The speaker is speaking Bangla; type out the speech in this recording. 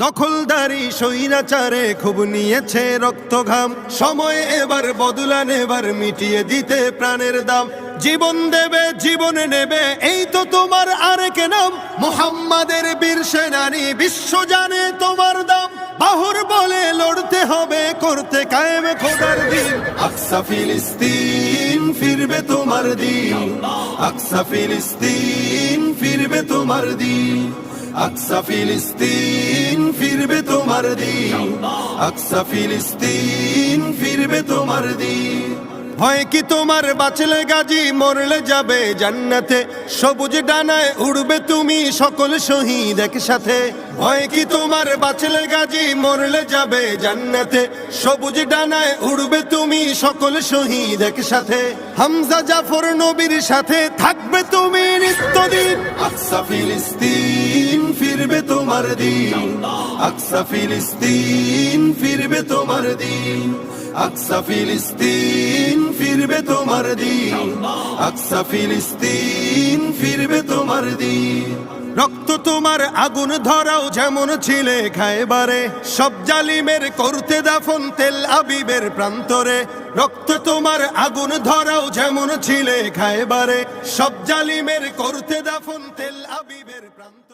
দখলদারি সৈরাচারে খুব নিয়েছে রক্ত ঘাম সময় এবার বদলা নেবার, মিটিয়ে দিতে প্রাণের দাম। জীবন দেবে, জীবনে নেবে, এই তো তোমার আরেক নাম। মোহাম্মদের বীর সেনানি, বিশ্ব জানে তোমার দাম। বাহুর বলে লড়তে হবে, করতে কায়েম খোদার দিন। আকসা ফিলিস্তিন ফিরবে তোমার দিন। আকসা ফিলিস্তিন ফিরবে তোমার দিন। আকসা ফিলিস্তিন ফিরবে তোমার আকসা ফিলিস্তিন ফিরবে তোমার ভয় কি তোমার বাঁচলে গাজী মরলে যাবে জান্নাতে? সবুজ ডানায় উড়বে তুমি সকল শহীদ একসাথে। ভয় কি তোমার বাঁচলে গাজী মরলে যাবে জান্নাতে? সবুজ ডানায় উড়বে তুমি সকল শহীদ একসাথে। হামজা জাফর নবীর সাথে থাকবে তুমি নিত্যদিন। আকসা ফিলিস্তিন তোমার দিন। আকসা ফিলিস্তিন ফিরবে তোমার দিন। আকসা ফিলিস্তিন ফিরবে তোমার দিন। আকসা ফিলিস্তিন ফিরবে তোমার দিন। রক্ত তোমার আগুন ধরাও যেমন ছিলে খায়বারে সব জালিমের করতে দাফন তেল আবিবের প্রান্তরে। রক্ত তোমার আগুন ধরাও যেমন ছিলে খায়বারে সব জালিমের করতে দাফন তেল আবিবের প্রান্ত